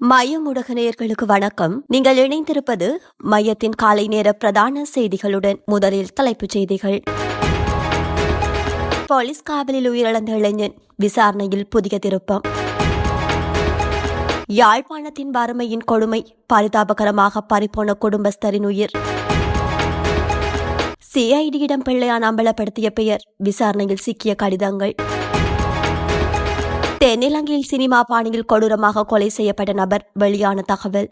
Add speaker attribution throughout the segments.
Speaker 1: மையம் ஊடக நேயர்களுக்கு வணக்கம். நீங்கள் இணைந்திருப்பது மையத்தின் காலை நேர பிரதான செய்திகளுடன் முதலில் தலைப்புச் செய்திகள். போலீஸ் காவலில் உயிரிழந்த இளைஞன் விசாரணையில் புதிய திருப்பம். யாழ்ப்பாணத்தின் வறுமையின் கொடுமை பரிதாபகரமாக பறிப்போன குடும்பஸ்தரின் உயிர். சிஐடியிடம் பிள்ளையான் அம்பலப்படுத்திய பெயர் விசாரணையில் சிக்கிய கடிதங்கள். தென்னிலங்கையில் சினிமா பாணியில் கொடூரமாக கொலை செய்யப்பட்ட நபர் வெளியான தகவல்.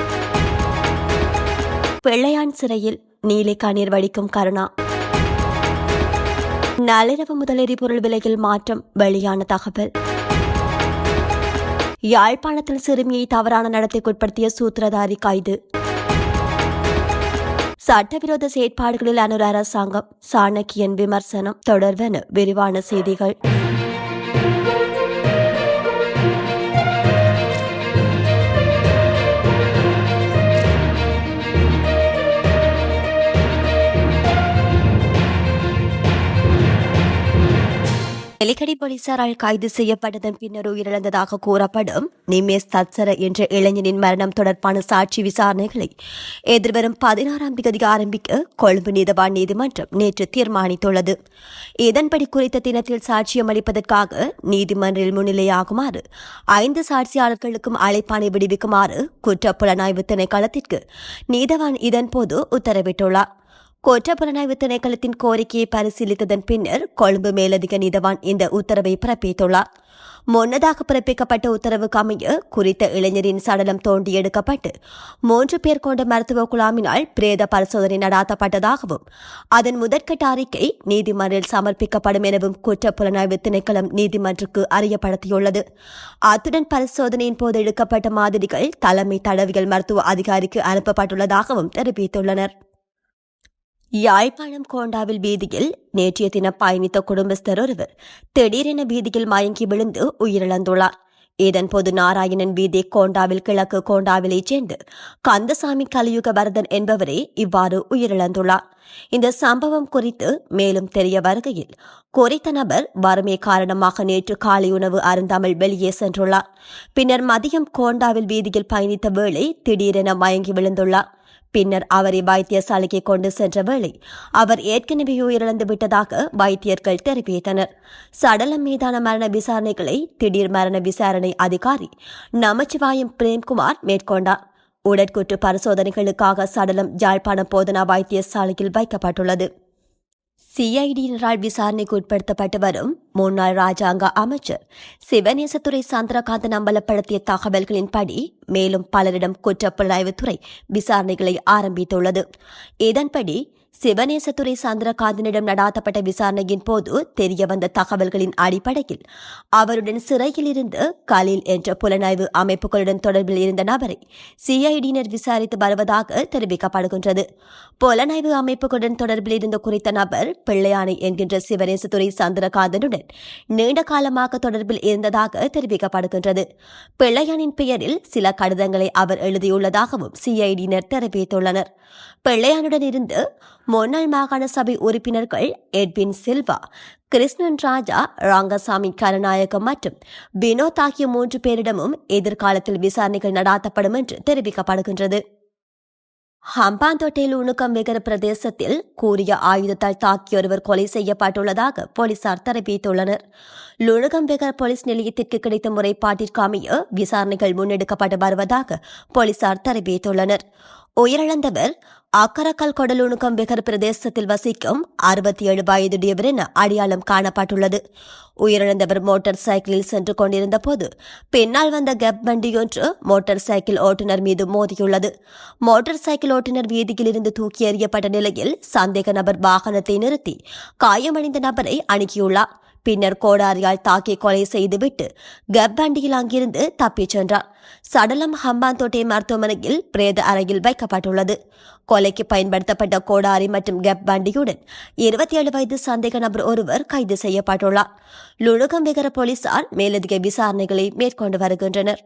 Speaker 1: பிள்ளையான் சிறையில் நீலை கண்ணீர் வடிக்கும் கருணா. நள்ளிரவு முதல் எரிபொருள் விலையில் மாற்றம் வெளியான தகவல். யாழ்ப்பாணத்தில் சிறுமியை தவறான நடத்தைக்குட்படுத்திய சூத்திரதாரி கைது. சட்டவிரோத செயற்பாடுகளில் அனுர அரசாங்கம் சாணக்கியன் விமர்சனம் தொடர்வென விரிவான செய்திகள். எலிக்கடி போலீசாரால் கைது செய்யப்பட்டதன் பின்னர் உயிரிழந்ததாக கூறப்படும் நிமேஸ் தத்சர என்ற இளைஞனின் மரணம் தொடர்பான சாட்சி விசாரணைகளை எதிர்வரும் பதினாறாம் தேதி ஆரம்பிக்க கொழும்பு நீதவான் நீதிமன்றம் நேற்று தீர்மானித்துள்ளது. இதன்படி குறித்த தினத்தில் சாட்சியம் அளிப்பதற்காக நீதிமன்றில் முன்னிலையாகுமாறு ஐந்து சாட்சியாளர்களுக்கும் அழைப்பானை விடுவிக்குமாறு குற்றப்புலனாய்வு திணைக்களத்திற்கு நீதவான் இதன்போது உத்தரவிட்டுள்ளார். குற்றப்புலனாய்வு திணைக்களத்தின் கோரிக்கையை பரிசீலித்ததன் பின்னர் கொழும்பு மேலதிக நீதவான் இந்த உத்தரவை பிறப்பித்துள்ளார். முன்னதாக பிறப்பிக்கப்பட்ட உத்தரவுக்கு அமைய குறித்த இளைஞரின் சடலம் தோண்டி எடுக்கப்பட்டு மூன்று பேர் கொண்ட மருத்துவ குழாமினால் பிரேத பரிசோதனை நடாத்தப்பட்டதாகவும் அதன் முதற்கட்ட அறிக்கை நீதிமன்றில் சமர்ப்பிக்கப்படும் எனவும் குற்றப்புலனாய்வு திணைக்களம் நீதிமன்றுக்கு அறியப்படுத்தியுள்ளது. அத்துடன் பரிசோதனையின் போது எடுக்கப்பட்ட மாதிரிகள் தலைமை தடவியல் மருத்துவ அதிகாரிக்கு அனுப்பப்பட்டுள்ளதாகவும் தெரிவித்துள்ளனர். யாழ்ப்பாணம் கோண்டாவில் வீதியில் நேற்றைய தினம் பயணித்த குடும்பஸ்தர் ஒருவர் திடீரென வீதியில் மயங்கி விழுந்து உயிரிழந்துள்ளார். இதன்போது நாராயணன் வீதி கோண்டாவில் கிழக்கு கோண்டாவிலைச் சேர்ந்து கந்தசாமி கலியுக வரதன் என்பவரே இவ்வாறு உயிரிழந்துள்ளார். இந்த சம்பவம் குறித்து மேலும் தெரிய வருகையில் குறித்த நபர் வறுமை காரணமாக நேற்று காலை உணவு அருந்தாமல் வெளியே சென்றுள்ளார். பின்னர் மதியம் கோண்டாவில் வீதியில் பயணித்த வேளை திடீரென மயங்கி விழுந்துள்ளார். பின்னர் அவரை வைத்தியசாலைக்கு கொண்டு சென்ற வேளை அவர் ஏற்கனவே உயிரிழந்து விட்டதாக வைத்தியர்கள் தெரிவித்தனர். சடலம் மீதான மரண விசாரணைகளை திடீர் மரண விசாரணை அதிகாரி நமச்சிவாயம் பிரேம்குமார் மேற்கொண்டார். உடற்கூற்று பரிசோதனைகளுக்காக சடலம் யாழ்ப்பாணம் போதனா வைத்தியசாலையில் வைக்கப்பட்டுள்ளது. சிஐடியினரால் விசாரணைக்கு உட்படுத்தப்பட்டு வரும் முன்னாள் ராஜாங்க அமைச்சர் சிவநேசத்துறை சந்திரகாந்தன் அம்பலப்படுத்திய தகவல்களின்படி மேலும் பலரிடம் குற்றப்புலனாய்வுத்துறை விசாரணைகளை ஆரம்பித்துள்ளது. இதன்படி சிவநேசத்துறை சந்திரகாந்தனிடம் நடாத்தப்பட்ட விசாரணையின் போது தெரியவந்த தகவல்களின் அடிப்படையில் அவருடன் சிறையில் இருந்து கலில் என்ற புலனாய்வு அமைப்புகளுடன் தொடர்பில் இருந்த நபரை சிஐடியினர் விசாரித்து வருவதாக தெரிவிக்கப்படுகின்றது. புலனாய்வு அமைப்புகளுடன் தொடர்பில் இருந்த குறித்த நபர் பிள்ளையானை என்கின்ற சிவநேசத்துறை சந்திரகாந்தனுடன் நீண்ட காலமாக தொடர்பில் இருந்ததாக தெரிவிக்கப்படுகின்றது. பிள்ளையானின் பெயரில் சில கடிதங்களை அவர் எழுதியுள்ளதாகவும் சிஐடியினர் தெரிவித்துள்ளனர். பிள்ளையானுடன் இருந்து முன்னாள் மாகாண சபை உறுப்பினர்கள் எட்வின் சில்வா கிருஷ்ணன் ராஜா ராங்கசாமி கருநாயகம் மற்றும் வினோத் ஆகிய மூன்று பேரிடமும் எதிர்காலத்தில் விசாரணைகள் நடாத்தப்படும் என்று தெரிவிக்கப்படுகின்றது. ஹம்பாந்தோட்டையில் உணுக்கம் வெகர பிரதேசத்தில் கூறிய ஆயுதத்தால் தாக்கிய ஒருவர் கொலை செய்யப்பட்டுள்ளதாக போலீசார் தெரிவித்துள்ளனர். லுணுகம் வெகர் போலீஸ் நிலையத்திற்கு கிடைத்த முறைப்பாட்டிற்கு அமைய விசாரணைகள் முன்னெடுக்கப்பட்டு வருவதாக போலீசார் தெரிவித்துள்ளனர். உயிரிழந்தவர் அக்கரக்கல் கொடலுணுக்கம் வெகர் பிரதேசத்தில் வசிக்கும் அறுபத்தி ஏழு வயதுடையவர் என அடையாளம் காணப்பட்டுள்ளது. உயிரிழந்தவர் மோட்டார் சைக்கிளில் சென்று கொண்டிருந்த போது பின்னால் வந்த கெப் வண்டியொன்று மோட்டார் சைக்கிள் ஓட்டுநர் மீது மோதியுள்ளது. மோட்டார் சைக்கிள் ஓட்டுநர் வீதியில் இருந்து தூக்கி எறியப்பட்ட நிலையில் சந்தேக நபர் வாகனத்தை நிறுத்தி காயமடைந்த நபரை அணுகியுள்ளார். பின்னர் கோடாரியால் தாக்கி கொலை செய்துவிட்டு கப்பண்டியில் அங்கிருந்து தப்பிச் சென்றார் சடலம் ஹம்பாந்தோட்டை மருத்துவமனையில் பிரேத அறையில் வைக்கப்பட்டுள்ளது. கொலைக்கு பயன்படுத்தப்பட்ட கோடாரி மற்றும் கப்பண்டியுடன் இருபத்தி ஏழு வயது சந்தேக நபர் ஒருவர் கைது செய்யப்பட்டுள்ளார். லுணுகம் விகர போலீசார் மேலதிக விசாரணைகளை மேற்கொண்டு வருகின்றனர்.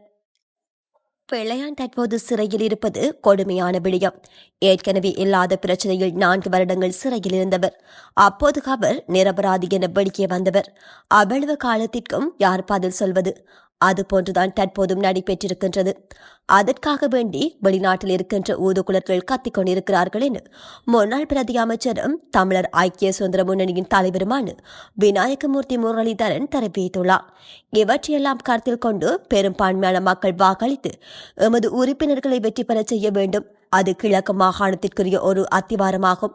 Speaker 1: பிள்ளையான் தற்போது சிறையில் இருப்பது கொடுமையான விடயம். ஏற்கனவே இல்லாத பிரச்சனையில் நான்கு வருடங்கள் சிறையில் இருந்தவர். அப்போது அவர் நிரபராதி என வெளியே வந்தவர். அவ்வளவு காலத்திற்கும் யார் பதில் சொல்வது? அதுபோன்றுதான் தற்போதும் நடைபெற்றிருக்கின்றது. அதற்காக வேண்டி வெளிநாட்டில் இருக்கின்ற ஊதுகுலர்கள் கத்திக் கொண்டிருக்கிறார்கள் என முன்னாள் பிரதி அமைச்சரும் தமிழர் ஐக்கிய சுதந்திர முன்னணியின் தலைவருமான விநாயகமூர்த்தி முரளிதரன் தெரிவித்துள்ளார். இவற்றையெல்லாம் கருத்தில் கொண்டு பெரும்பான்மையான மக்கள் வாக்களித்து எமது உறுப்பினர்களை வெற்றி பெறச் செய்ய வேண்டும். அது கிழக்கு மாகாணத்திற்குரிய ஒரு அத்திவாரமாகும்.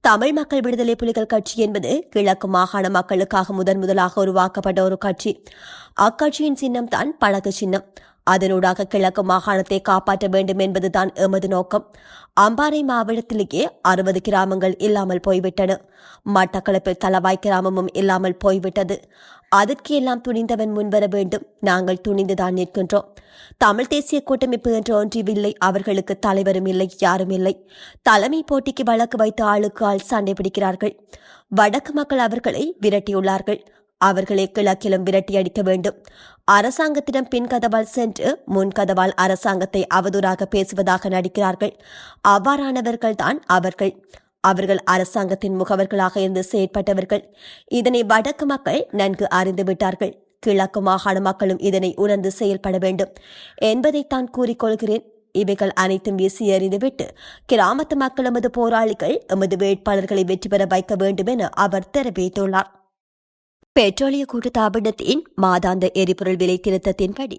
Speaker 1: தமிழ் மக்கள் விடுதலை புலிகள் கட்சி என்பது கிழக்கு மாகாண மக்களுக்காக முதன் முதலாக உருவாக்கப்பட்ட ஒரு கட்சி. அக்கட்சியின் சின்னம் தான் பழக்கு சின்னம். அதனூடாக கிழக்கு மாகாணத்தை காப்பாற்ற வேண்டும் என்பதுதான் எமது நோக்கம். அம்பாறை மாவட்டத்திலேயே அறுபது கிராமங்கள் இல்லாமல் போய்விட்டன. மட்டக்களப்பில் தலவாய் கிராமமும் இல்லாமல் போய்விட்டது. அதற்கு எல்லாம் துணிந்தவன் முன்வர வேண்டும். நாங்கள் துணிந்துதான் நிற்கின்றோம். தமிழ் தேசிய கூட்டமைப்பு என்ற ஒன்றியவில்லை அவர்களுக்கு தலைவரும் இல்லை யாரும் இல்லை. தலைமை போட்டிக்கு வழக்கு வைத்து ஆளுக்கு ஆள் சண்டை பிடிக்கிறார்கள். வடக்கு மக்கள் அவர்களை விரட்டியுள்ளார்கள். அவர்களை கிழக்கிலும் விரட்டி அடிக்க வேண்டும். அரசாங்கத்திடம் பின் கதவால் சென்று முன் கதவால் அரசாங்கத்தை அவதூறாக பேசுவதாக நடிக்கிறார்கள். அவ்வாறானவர்கள் தான் அவர்கள். அவர்கள் அரசாங்கத்தின் முகவர்களாக இருந்து செயற்பட்டவர்கள். இதனை வடக்கு மக்கள் நன்கு அறிந்துவிட்டார்கள் கிழக்கு மாகாண மக்களும் இதனை உணர்ந்து செயல்பட வேண்டும். என்பதைத்தான் கூறிக்கொள்கிறேன் இவைகள் அனைத்தும் வீசி எறிந்துவிட்டு கிராமத்து மக்கள் எமது போராளிகள் எமது வேட்பாளர்களை வெற்றி பெற வைக்க வேண்டும் என அவர் தெரிவித்துள்ளார். பெட்ரோலிய கூட்டுத்தாபனத்தின் மாதாந்த எரிபொருள் விலை திருத்தத்தின்படி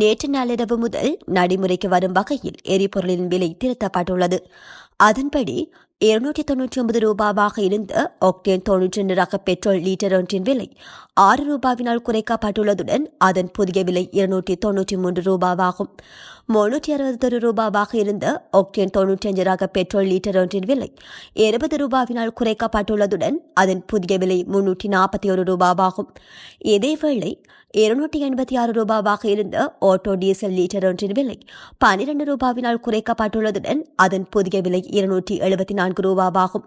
Speaker 1: நேற்று நள்ளிரவு முதல் நடைமுறைக்கு வரும் வகையில் எரிபொருளின் விலை திருத்தப்பட்டுள்ளது. அதன்படி இருநூற்றி தொன்னூற்றி ஒன்பது ரூபாவாக இருந்த ஒக்டேன் தொன்னூற்றி ரெண்டு ரக பெட்ரோல் லீட்டர் ஒன்றின் விலை ஆறு ரூபாவினால் குறைக்கப்பட்டுள்ளதுடன் அதன் புதிய விலை இருநூற்றி தொன்னூற்றி மூன்று ரூபாவாகும். முன்னூற்றி அறுபத்தொரு ரூபாவாக இருந்த ஒக்டேன் தொன்னூற்றி அஞ்சு ரக பெட்ரோல் லீட்டர் ஒன்றின் விலை இருபது ரூபாவினால் குறைக்கப்பட்டுள்ளதுடன் அதன் புதிய விலை முன்னூற்றி நாற்பத்தி ஒரு ரூபாவாகும். இதேவேளை இருநூற்றி எண்பத்தி ஆறு ரூபாவாக இருந்த ஆட்டோ டீசல் லீட்டர் ஒன்றின் விலை பனிரெண்டு ரூபாவினால் குறைக்கப்பட்டுள்ளதுடன் அதன் புதிய விலை இருநூற்றி எழுபத்தி நான்கு ரூபாவாகும்.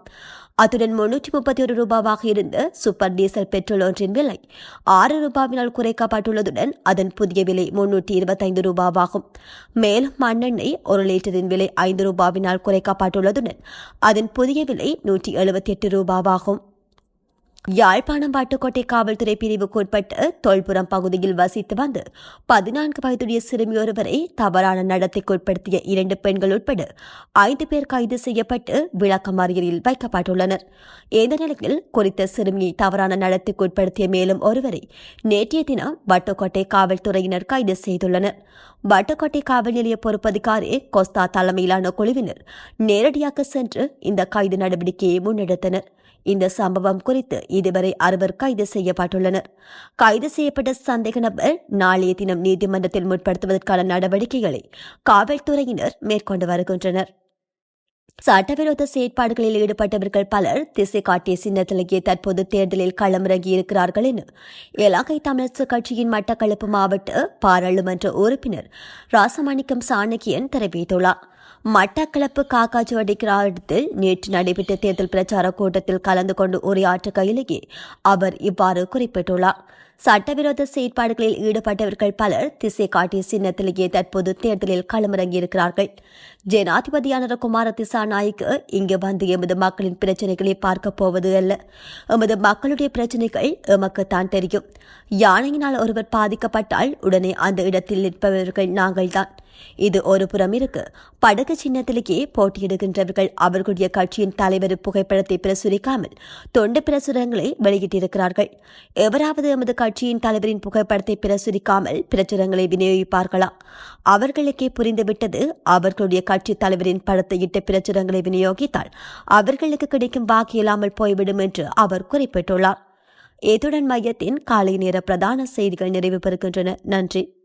Speaker 1: அத்துடன் முன்னூற்றி முப்பத்தி ஒரு ரூபாவாக இருந்த சூப்பர் டீசல் பெட்ரோல் ஒன்றின் விலை ஆறு ரூபாவினால் குறைக்கப்பட்டுள்ளதுடன் அதன் புதிய விலை முன்னூற்றி இருபத்தைந்து ரூபாவாகும். மேலும் மண்ணெண்ணெய் ஒரு லிட்டரின் விலை ஐந்து ரூபாவினால் குறைக்கப்பட்டுள்ளதுடன் அதன் புதிய விலை நூற்றி எழுபத்தி எட்டு ரூபாவாகும். யாழ்ப்பாணம் வட்டுக்கோட்டை காவல்துறை பிரிவுக்கு உட்பட்ட தொல்புரம் பகுதியில் வசித்து வந்து பதினான்கு வயதுடைய சிறுமியொருவரை தவறான நடத்தைக்கு உட்படுத்திய இரண்டு பெண்கள் உட்பட ஐந்து பேர் கைது செய்யப்பட்டு விளக்கமறியலில் வைக்கப்பட்டுள்ளனர். இந்த நிலையில் குறித்த சிறுமியை தவறான நடத்தைக்கு உட்படுத்திய மேலும் ஒருவரை நேற்றைய தினம் வட்டுக்கோட்டை காவல்துறையினர் கைது செய்துள்ளனர். வட்டுக்கோட்டை காவல் நிலைய பொறுப்பதிகாரி கொஸ்தா தலைமையிலான குழுவினர் நேரடியாக சென்று இந்த கைது நடவடிக்கையை முன்னெடுத்தனர். இந்த சம்பவம் குறித்து இதுவரை அறுவர் கைது செய்யப்பட்டுள்ளனர். கைது செய்யப்பட்ட சந்தேக நபர் நாளைய தினம் நீதிமன்றத்தில் முற்படுத்துவதற்கான நடவடிக்கைகளை காவல்துறையினர் மேற்கொண்டு வருகின்றனர். சட்டவிரோத செயற்பாடுகளில் ஈடுபட்டவர்கள் பலர் திசை காட்டிய சின்னத்திலேயே தற்போது தேர்தலில் களமிறங்கியிருக்கிறார்கள் என இலங்கை தமிழரசு கட்சியின் மட்டக்களப்பு மாவட்ட பாராளுமன்ற உறுப்பினர் ராசமாணிக்கம் சாணக்கியன் தெரிவித்துள்ளார். மட்டக்களப்பு காக்காச்சுவடி கிராமத்தில் நேற்று நடைபெற்ற தேர்தல் பிரச்சார கூட்டத்தில் கலந்து கொண்டு உரையாற்றுகையிலேயே அவர் இவ்வாறு குறிப்பிட்டுள்ளார். சட்டவிரோத செயற்பாடுகளில் ஈடுபட்டவர்கள் பலர் திசை காட்டிய சின்னத்திலேயே தற்போது தேர்தலில் களமிறங்கியிருக்கிறார்கள். ஜனாதிபதியான குமார திசாநாயக்கு இங்கு வந்து எமது மக்களின் பிரச்சனைகளை பார்க்க போவது அல்ல. எமது மக்களுடைய பிரச்சனைகள் எமக்குத்தான் தெரியும். யானையினால் ஒருவர் பாதிக்கப்பட்டால் உடனே அந்த இடத்தில் நிற்பவர்கள் நாங்கள்தான். இது ஒரு புறம் இருக்கு. படகு சின்னத்திலேயே போட்டியிடுகின்றவர்கள் அவர்களுடைய கட்சியின் தலைவர் புகைப்படத்தை பிரசுரிக்காமல் தொண்டு பிரசுரங்களை வெளியிட்டிருக்கிறார்கள். எவராவது எமது கட்சியின் தலைவரின் புகைப்படத்தை பிரசுரிக்காமல் பிரச்சுரங்களை விநியோகிப்பார்களா? அவர்களுக்கே புரிந்துவிட்டது அவர்களுடைய கட்சி தலைவரின் படத்தை இட்ட பிரச்சுரங்களை விநியோகித்தால் அவர்களுக்கு கிடைக்கும் வாக்கு இல்லாமல் போய்விடும் என்று அவர் குறிப்பிட்டுள்ளார். இத்துடன் மையத்தின் காலை நேர பிரதான செய்திகள் நிறைவு பெறுகின்றன. நன்றி.